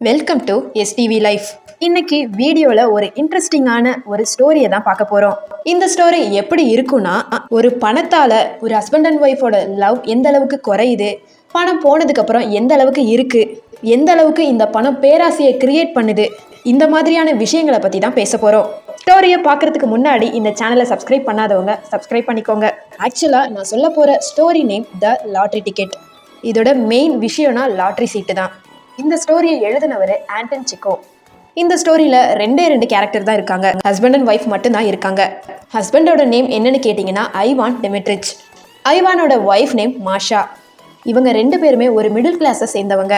Welcome to STV life இன்னைக்கு வீடியோவில் ஒரு இன்ட்ரெஸ்டிங்கான ஒரு ஸ்டோரியை தான் பார்க்க போகிறோம் இந்த ஸ்டோரி எப்படி இருக்கும்னா ஒரு பணத்தால் ஒரு ஹஸ்பண்ட் அண்ட் ஒய்ஃபோட லவ் எந்த அளவுக்கு குறையுது பணம் போனதுக்கப்புறம் எந்த அளவுக்கு இருக்குது எந்த அளவுக்கு இந்த பணம் பேராசையை கிரியேட் பண்ணுது இந்த மாதிரியான விஷயங்களை பற்றி தான் பேச போகிறோம் ஸ்டோரியை பார்க்குறதுக்கு முன்னாடி இந்த சேனலை சப்ஸ்கிரைப் பண்ணாதவங்க சப்ஸ்கிரைப் பண்ணிக்கோங்க. ஆக்சுவலாக நான் சொல்ல போகிற story name the lottery ticket இதோட மெயின் விஷயம்னா லாட்ரி சீட்டு தான். இந்த ஸ்டோரியை எழுதினவர் ஆண்டன் சிக்கோ இந்த ஸ்டோரியில் ரெண்டே ரெண்டு கேரக்டர் தான் இருக்காங்க. ஹஸ்பண்ட் அண்ட் ஒய்ஃப் மட்டும்தான் இருக்காங்க. ஹஸ்பண்டோட நேம் என்னன்னு கேட்டிங்கன்னா ஐவான் டெமெட்ரிச் ஐவானோட ஒய்ஃப் நேம் மாஷா இவங்க ரெண்டு பேருமே ஒரு மிடில் கிளாஸை சேர்ந்தவங்க.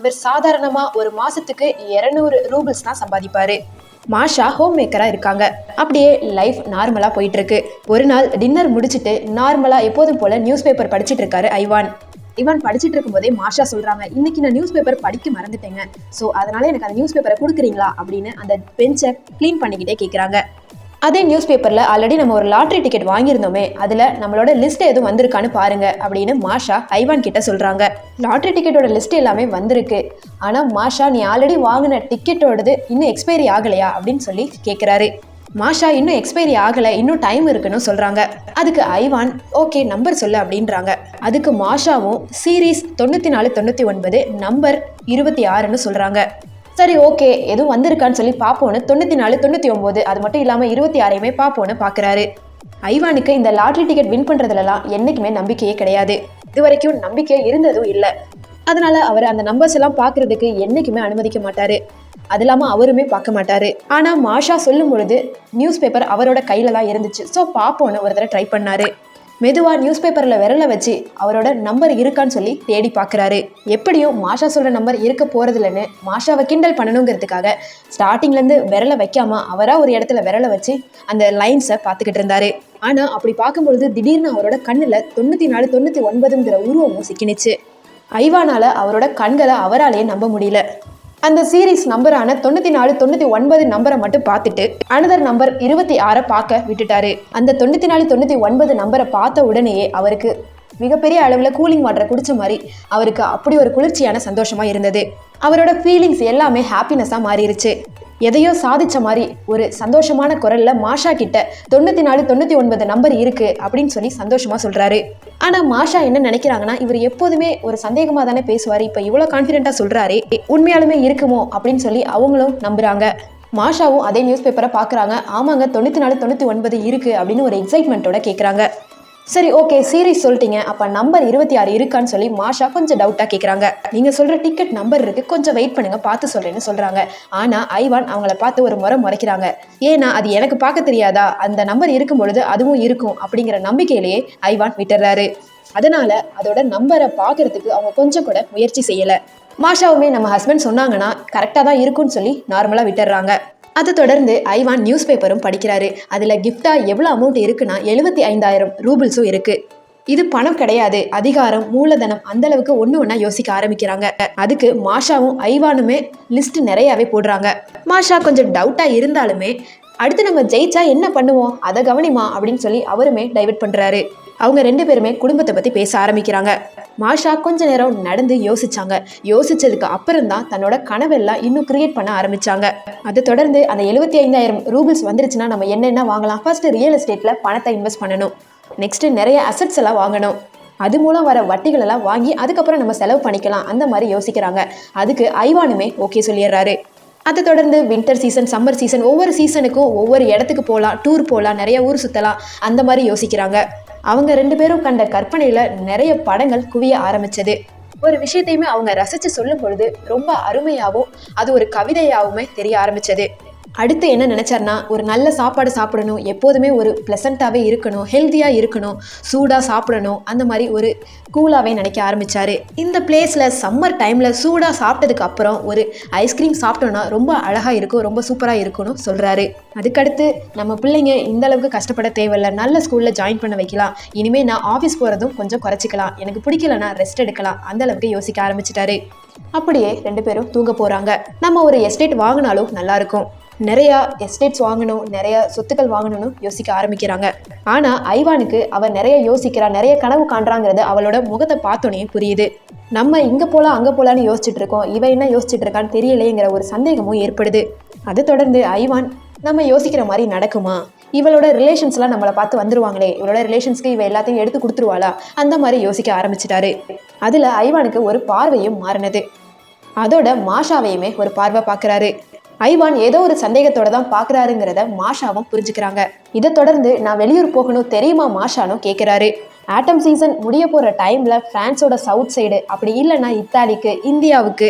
இவர் சாதாரணமாக ஒரு மாதத்துக்கு இரநூறு ரூபிள்ஸ் தான் சம்பாதிப்பார். மாஷா ஹோம் மேக்கராக இருக்காங்க. அப்படியே லைஃப் நார்மலாக போயிட்டுருக்கு ஒரு நாள் டின்னர் முடிச்சுட்டு நார்மலாக எப்போதும் போல் நியூஸ் பேப்பர் படிச்சுட்டு இருக்காரு ஐவான் இவன் படிச்சுட்டு இருக்கும்போதே மாஷா சொல்றாங்க இன்னைக்கு நான் நியூஸ் பேப்பர் படிக்க மறந்துட்டேங்க. ஸோ அதனால எனக்கு அந்த நியூஸ் பேப்பரை கொடுக்குறீங்களா? அப்படின்னு அந்த பெஞ்சை க்ளீன் பண்ணிக்கிட்டே கேட்குறாங்க அதே நியூஸ் பேப்பரில் ஆல்ரெடி நம்ம ஒரு லாட்ரி டிக்கெட் வாங்கியிருந்தோமே அதில் நம்மளோட லிஸ்ட் எதுவும் வந்திருக்கான்னு பாருங்க அப்படின்னு மாஷா ஐவான் கிட்ட சொல்கிறாங்க லாட்ரி டிக்கெட்டோட லிஸ்ட் எல்லாமே வந்திருக்கு. ஆனால் மாஷா நீ ஆல்ரெடி வாங்கின டிக்கெட்டோடது இன்னும் எக்ஸ்பைரி ஆகலையா? அப்படின்னு சொல்லி கேட்குறாரு மாஷா இன்னும் எக்ஸ்பைரி ஆகலை இன்னும் டைம் இருக்குன்னு சொல்கிறாங்க அதுக்கு ஐவான் ஓகே நம்பர் சொல்லு அப்படின்றாங்க. அதுக்கு மாஷாவும் சீரீஸ் தொண்ணூற்றி நாலு தொண்ணூற்றி ஒன்பது நம்பர் இருபத்தி ஆறுன்னு சொல்கிறாங்க சரி ஓகே எதுவும் வந்திருக்கான்னு சொல்லி பார்ப்போன்னு தொண்ணூற்றி நாலு தொண்ணூற்றி ஒம்பது அது மட்டும் இல்லாமல் இருபத்தி ஆறையுமே பார்ப்போன்னு பார்க்குறாரு ஐவானுக்கு இந்த லாட்ரி டிக்கெட் வின் பண்ணுறதுலலாம் என்றைக்குமே நம்பிக்கையே கிடையாது. இது வரைக்கும் நம்பிக்கை இருந்ததும் இல்லை. அதனால் அவர் அந்த நம்பர்ஸ் எல்லாம் பார்க்குறதுக்கு என்றைக்குமே அனுமதிக்க மாட்டார். அது இல்லாமல் அவருமே பார்க்க மாட்டாரு. ஆனால் மாஷா சொல்லும் பொழுது நியூஸ் பேப்பர் அவரோட கையில் தான் இருந்துச்சு. ஸோ பார்ப்போன்னு ஒரு தடவை ட்ரை பண்ணாரு. மெதுவாக நியூஸ் பேப்பரில் விரலை வச்சு அவரோட நம்பர் இருக்கான்னு சொல்லி தேடி பார்க்குறாரு எப்படியும் மாஷா சொல்கிற நம்பர் இருக்க போகிறதில்லன்னு மாஷாவை கிண்டல் பண்ணணுங்கிறதுக்காக ஸ்டார்டிங்லேருந்து விரலை வைக்காமல் அவராக ஒரு இடத்துல விரலை வச்சு அந்த லைன்ஸை பார்த்துக்கிட்டு இருந்தாரு. ஆனால் அப்படி பார்க்கும்பொழுது திடீர்னு அவரோட கண்ணில் தொண்ணூற்றி நாலு தொண்ணூற்றி ஒன்பதுங்கிற உருவமும் சிக்கினுச்சு ஐவானால் அவரோட கண்களை அவராலேயே நம்ப முடியல. அந்த சீரீஸ் நம்பரான தொண்ணூற்றி நாலு தொண்ணூற்றி ஒன்பது நம்பரை மட்டும் பார்த்துட்டு அனதர் நம்பர் இருபத்தி ஆறை பார்க்க விட்டுட்டாரு. அந்த தொண்ணூற்றி நாலு தொண்ணூற்றி ஒன்பது நம்பரை பார்த்த உடனேயே அவருக்கு மிகப்பெரிய அளவில் கூலிங் வாட்டரை குடிச்ச மாதிரி அவருக்கு அப்படி ஒரு குளிர்ச்சியான சந்தோஷமாக இருந்தது. அவரோட ஃபீலிங்ஸ் எல்லாமே ஹாப்பினஸாக மாறிடுச்சு எதையோ சாதிச்ச மாதிரி ஒரு சந்தோஷமான குரல்ல மாஷா கிட்ட தொண்ணூற்றி நாலு தொண்ணூற்றி ஒன்பது நம்பர் இருக்கு அப்படின்னு சொல்லி சந்தோஷமா சொல்றாரு. ஆனால் மாஷா என்ன நினைக்கிறாங்கன்னா இவர் எப்போதுமே ஒரு சந்தேகமாக தானே பேசுவார். இப்போ இவ்வளோ கான்ஃபிடென்ட்டாக சொல்கிறாரு உண்மையாலுமே இருக்குமோ அப்படின்னு சொல்லி அவங்களும் நம்புறாங்க. மாஷாவும் அதே நியூஸ் பேப்பரை பார்க்குறாங்க ஆமாங்க தொண்ணூற்றி நாலு தொண்ணூற்றி ஒன்பது இருக்குது அப்படின்னு ஒரு எக்ஸைட்மெண்ட்டோட கேட்குறாங்க சரி ஓகே சீரியஸ் சொல்லிட்டீங்க. அப்போ நம்பர் இருபத்தி ஆறு இருக்கான்னு சொல்லி மாஷா கொஞ்சம் டவுட்டாக கேட்குறாங்க நீங்கள் சொல்கிற டிக்கெட் நம்பர் இருக்குது கொஞ்சம் வெயிட் பண்ணுங்க பார்த்து சொல்கிறேன்னு சொல்கிறாங்க ஆனால் ஐவான் அவங்கள பார்த்து ஒரு முறை முறைக்கிறாங்க. ஏன்னா அது எனக்கு பார்க்க தெரியாதா? அந்த நம்பர் இருக்கும் பொழுது அதுவும் இருக்கும் அப்படிங்கிற நம்பிக்கையிலேயே ஐவான் விட்டுறாரு. அதனால அதோட நம்பரை பார்க்கறதுக்கு அவங்க கொஞ்சம் கூட முயற்சி செய்யலை. மாஷாவுமே நம்ம ஹஸ்பண்ட் சொன்னாங்கன்னா கரெக்டாக தான் இருக்கும்னு சொல்லி நார்மலாக விட்டுறாங்க. அதை தொடர்ந்து ஐவான் நியூஸ் பேப்பரும் படிக்கிறாரு. அதில் கிஃப்டாக எவ்வளோ அமௌண்ட் இருக்குன்னா எழுபத்தி ஐந்தாயிரம் ரூபிள்ஸும் இருக்குது இது பணம் கிடையாது. அதிகாரம் மூலதனம் அந்த அளவுக்கு ஒன்று ஒன்றா யோசிக்க ஆரம்பிக்கிறாங்க. அதுக்கு மாஷாவும் ஐவானுமே லிஸ்ட் நிறையாவே போடுறாங்க. மாஷா கொஞ்சம் டவுட்டாக இருந்தாலுமே அடுத்து நம்ம ஜெயிச்சா என்ன பண்ணுவோம்? அதை கவனிமா அப்படின்னு சொல்லி அவருமே டைவெர்ட் பண்ணுறாரு அவங்க ரெண்டு பேருமே குடும்பத்தை பற்றி பேச ஆரம்பிக்கிறாங்க. மாஷா கொஞ்ச நேரம் நடந்து யோசிச்சாங்க. யோசிச்சதுக்கு அப்புறம் தான் தன்னோட கனவெல்லாம் இன்னும் கிரியேட் பண்ண ஆரம்பிச்சாங்க. அதை தொடர்ந்து அந்த எழுபத்தி ஐந்தாயிரம் ரூபிள்ஸ் வந்துருச்சுன்னா நம்ம என்னென்ன வாங்கலாம்? ஃபர்ஸ்ட் ரியல் எஸ்டேட்டில் பணத்தை இன்வெஸ்ட் பண்ணணும். நெக்ஸ்ட் நிறைய அசட்ஸ் எல்லாம் வாங்கணும். அது மூலம் வர வட்டிகள் எல்லாம் வாங்கி அதுக்கப்புறம் நம்ம செலவு பண்ணிக்கலாம். அந்த மாதிரி யோசிக்கிறாங்க. அதுக்கு ஐவானுமே ஓகே சொல்லிடுறாரு. அதை தொடர்ந்து வின்டர் சீசன் சம்மர் சீசன் ஒவ்வொரு சீசனுக்கும் ஒவ்வொரு இடத்துக்கு போகலாம் டூர் போகலாம் நிறைய ஊர் சுற்றலாம் அந்த மாதிரி யோசிக்கிறாங்க. அவங்க ரெண்டு பேரும் கண்ட கற்பனையில் நிறைய படங்கள் குவிய ஆரம்பிச்சது. ஒரு விஷயத்தையுமே அவங்க ரசித்து சொல்லும் பொழுது ரொம்ப அருமையாகவும் அது ஒரு கவிதையாகவுமே தெரிய ஆரம்பிச்சது. அடுத்து என்ன நினச்சார்னா ஒரு நல்ல சாப்பாடு சாப்பிடணும் எப்போதுமே ஒரு ப்ளசண்ட்டாகவே இருக்கணும் ஹெல்த்தியாக இருக்கணும் சூடாக சாப்பிடணும் அந்த மாதிரி ஒரு கூலாகவே நினைக்க ஆரம்பித்தார் இந்த பிளேஸில் சம்மர் டைமில் சூடாக சாப்பிட்டதுக்கு அப்புறம் ஒரு ஐஸ்கிரீம் சாப்பிட்டோன்னா ரொம்ப அழகாக இருக்கும் ரொம்ப சூப்பராக இருக்கும்னு சொல்கிறாரு அதுக்கடுத்து நம்ம பிள்ளைங்க இந்த அளவுக்கு கஷ்டப்பட தேவையில்ல நல்ல ஸ்கூலில் ஜாயின் பண்ண வைக்கலாம். இனிமேல் நான் ஆஃபீஸ் போகிறதும் கொஞ்சம் குறைச்சிக்கலாம். எனக்கு பிடிக்கலன்னா ரெஸ்ட் எடுக்கலாம். அந்த அளவுக்கு யோசிக்க ஆரம்பிச்சிட்டாரு. அப்படியே ரெண்டு பேரும் தூங்க போகிறாங்க நம்ம ஒரு எஸ்டேட் வாங்கினாலும் நல்லாயிருக்கும் நிறையா எஸ்டேட்ஸ் வாங்கணும் நிறைய சொத்துக்கள் வாங்கணும்னு யோசிக்க ஆரம்பிக்கிறாங்க. ஆனால் ஐவானுக்கு அவர் நிறைய யோசிக்கிறா நிறைய கனவு காண்றாங்கிறது அவளோட முகத்தை பார்த்தோன்னே புரியுது. நம்ம இங்கே போகலாம் அங்கே போகலான்னு யோசிச்சுட்டு இருக்கோம். இவன் என்ன யோசிச்சுட்டு இருக்கான்னு தெரியலையேங்கிற ஒரு சந்தேகமும் ஏற்படுது. அதை தொடர்ந்து ஐவான் நம்ம யோசிக்கிற மாதிரி நடக்குமா? இவளோட ரிலேஷன்ஸ்லாம் நம்மளை பார்த்து வந்துருவாங்களே. இவளோட ரிலேஷன்ஸ்க்கு இவ எல்லாத்தையும் எடுத்து கொடுத்துருவாளா? அந்த மாதிரி யோசிக்க ஆரம்பிச்சிட்டாரு. அதில் ஐவானுக்கு ஒரு பார்வையும் மாறினது. அதோட மாஷாவையுமே ஒரு பார்வை பார்க்குறாரு. ஐவான் ஏதோ ஒரு சந்தேகத்தோட தான் பார்க்குறாருங்கிறத மாஷாவும் புரிஞ்சுக்கிறாங்க. இதை தொடர்ந்து நான் வெளியூர் போகணும் தெரியுமா மாஷானும் கேட்குறாரு ஆட்டம் சீசன் முடிய போகிற டைமில் ஃப்ரான்ஸோட சவுத் சைடு அப்படி இல்லைன்னா இத்தாலிக்கு இந்தியாவுக்கு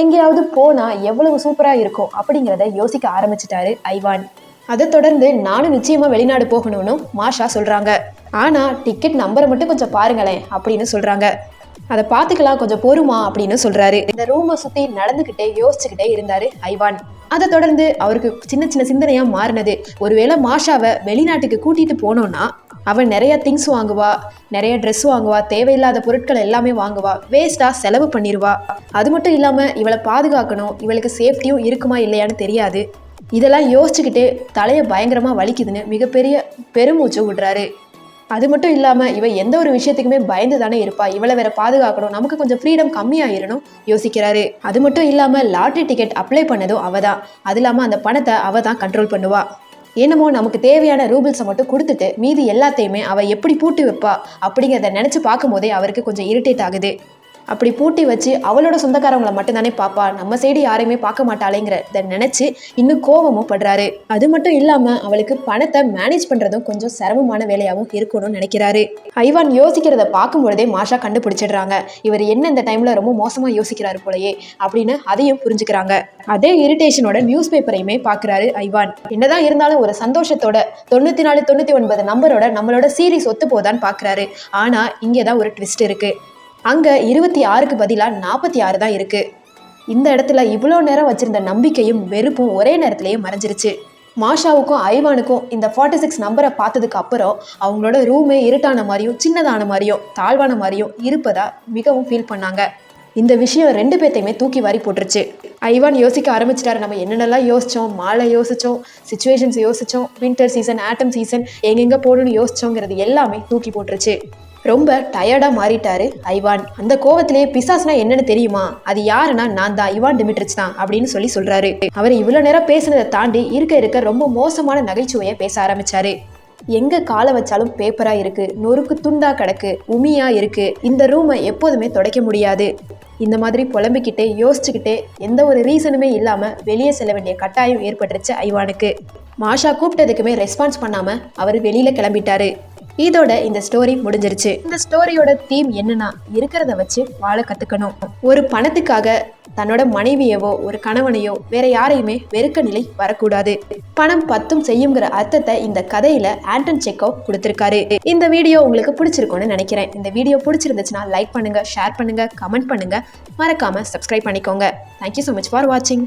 எங்கேயாவது போனால் எவ்வளவு சூப்பராக இருக்கும் அப்படிங்கிறத யோசிக்க ஆரம்பிச்சிட்டாரு ஐவான். அதை தொடர்ந்து நானும் நிச்சயமாக வெளிநாடு போகணும்னு மாஷா சொல்கிறாங்க ஆனால் டிக்கெட் நம்பரை மட்டும் கொஞ்சம் பாருங்களேன் அப்படின்னு சொல்கிறாங்க அதை பார்த்துக்கலாம் கொஞ்சம் பொறுமா அப்படின்னு சொல்றாரு. இந்த ரூமை சுத்தி நடந்துகிட்டே யோசிச்சுக்கிட்டே இருந்தாரு ஐவான். அதை தொடர்ந்து அவருக்கு சின்ன சின்ன சிந்தனையாக மாறினது. ஒருவேளை மாஷாவை வெளிநாட்டுக்கு கூட்டிகிட்டு போனோன்னா அவன் நிறைய திங்ஸ் வாங்குவா நிறைய ட்ரெஸ் வாங்குவா தேவையில்லாத பொருட்கள் எல்லாமே வாங்குவா வேஸ்ட்டாக செலவு பண்ணிடுவா அது மட்டும் இல்லாமல் இவளை பாதுகாக்கணும் இவளுக்கு சேஃப்டியும் இருக்குமா இல்லையான்னு தெரியாது. இதெல்லாம் யோசிச்சுக்கிட்டே தலையை பயங்கரமாக வலிக்குதுன்னு மிகப்பெரிய பெருமூச்சு விடுறாரு. அது மட்டும் இல்லாமல் இவ எந்த ஒரு விஷயத்துக்குமே பயந்து தானே இருப்பா. இவளை வேற பாதுகாக்கணும். நமக்கு கொஞ்சம் ஃப்ரீடம் கம்மியாயிரணும் யோசிக்கிறாரு. அது மட்டும் இல்லாமல் லாட்ரி டிக்கெட் அப்ளை பண்ணதும் அவ தான் அது இல்லாமல் அந்த பணத்தை அவ தான் கண்ட்ரோல் பண்ணுவா. என்னமோ நமக்கு தேவையான ரூபிள்ஸை மட்டும் கொடுத்துட்டு மீதி எல்லாத்தையுமே அவள் எப்படி பூட்டி வைப்பா அப்படிங்கிறத நினச்சி பார்க்கும்போதே அவருக்கு கொஞ்சம் இரிட்டேட் ஆகுது. அப்படி பூட்டி வச்சு அவளோட சொந்தக்காரவங்களை மட்டும்தானே பார்ப்பா நம்ம சைடு யாரையுமே பார்க்க மாட்டாளேங்கிறத நினச்சி இன்னும் கோபமும் படுறாரு. அது மட்டும் இல்லாமல் அவளுக்கு பணத்தை மேனேஜ் பண்ணுறதும் கொஞ்சம் சிரமமான வேலையாகவும் இருக்கணும்னு நினைக்கிறாரு. ஐவான் யோசிக்கிறத பார்க்கும் பொழுதே மாஷா கண்டுபிடிச்சிடுறாங்க. இவர் என்ன இந்த டைமில் ரொம்ப மோசமாக யோசிக்கிறாரு போலயே அப்படின்னு அதையும் புரிஞ்சுக்கிறாங்க. அதே இரிட்டேஷனோட நியூஸ் பேப்பரையுமே பார்க்குறாரு ஐவான். என்னதான் இருந்தாலும் ஒரு சந்தோஷத்தோட தொண்ணூற்றி நாலு தொண்ணூற்றி ஒன்பது நம்பரோட நம்மளோட சீரிஸ் ஒத்து போதான்னு பார்க்குறாரு ஆனால் இங்கே தான் ஒரு ட்விஸ்ட் இருக்குது அங்கே இருபத்தி ஆறுக்கு பதிலாக நாற்பத்தி ஆறு தான் இருக்குது இந்த இடத்துல இவ்வளோ நேரம் வச்சுருந்த நம்பிக்கையும் வெறுப்பும் ஒரே நேரத்திலேயே மறைஞ்சிருச்சு. மாஷாவுக்கும் ஐவானுக்கும் இந்த ஃபார்ட்டி சிக்ஸ் நம்பரை பார்த்ததுக்கு அப்புறம் அவங்களோட ரூமே இருட்டான மாதிரியும் சின்னதான மாதிரியும் தாழ்வான மாதிரியும் இருப்பதா மிகவும் ஃபீல் பண்ணாங்க. இந்த விஷயம் ரெண்டு பேர்த்தையுமே தூக்கி வாரி போட்டுருச்சு. ஐவான் யோசிக்க ஆரம்பிச்சிட்டாரு. நம்ம என்னென்னலாம் யோசித்தோம் மாலை யோசித்தோம் சுச்சுவேஷன்ஸ் யோசிச்சோம் வின்டர் சீசன் ஆட்டம் சீசன் எங்கெங்கே போகணும்னு யோசிச்சோங்கிறது எல்லாமே தூக்கி போட்டுருச்சு. ரொம்ப டயர்டாக மாறிட்டாரு ஐவான். அந்த கோவத்திலேயே பிசாஸ்னா என்னன்னு தெரியுமா? அது யாருன்னா நான் தான் இவான் டிமிட்ரிச் தான் அப்படின்னு சொல்லி சொல்றாரு. அவர் இவ்வளோ நேரம் பேசுனதை தாண்டி இருக்க இருக்க ரொம்ப மோசமான நகைச்சுவையை பேச ஆரம்பிச்சாரு. எங்க காலை வச்சாலும் பேப்பரா இருக்கு. நொறுக்கு துண்டா கிடக்கு. உமியா இருக்கு. இந்த ரூமை எப்போதுமே துடைக்க முடியாது. இந்த மாதிரி புலம்பிக்கிட்டே யோசிச்சுக்கிட்டே எந்த ஒரு ரீசனுமே இல்லாம வெளியே செல்ல வேண்டிய கட்டாயம் ஏற்பட்டுருச்சு ஐவானுக்கு. மாஷா கூப்பிட்டதுக்குமே ரெஸ்பான்ஸ் பண்ணாம அவர் வெளியில கிளம்பிட்டாரு. இதோட இந்த ஸ்டோரி முடிஞ்சிருச்சு. இந்த ஸ்டோரியோட தீம் என்னன்னா இருக்கிறத வச்சு வாழ கத்துக்கணும். ஒரு பணத்துக்காக தன்னோட மனைவியவோ ஒரு கணவனையோ வேற யாரையுமே வெறுக்க நிலை வரக்கூடாது. பணம் பத்தும் செய்யுங்கிற அர்த்தத்தை இந்த கதையில ஆண்டன் செக்கோ கொடுத்திருக்காரு. இந்த வீடியோ உங்களுக்கு பிடிச்சிருக்கும்னு நினைக்கிறேன். இந்த வீடியோ பிடிச்சிருந்துச்சுன்னா லைக் பண்ணுங்க ஷேர் பண்ணுங்க கமெண்ட் பண்ணுங்க. மறக்காம சப்ஸ்கிரைப் பண்ணிக்கோங்க. தேங்க்யூ ஸோ மச் ஃபார் வாட்சிங்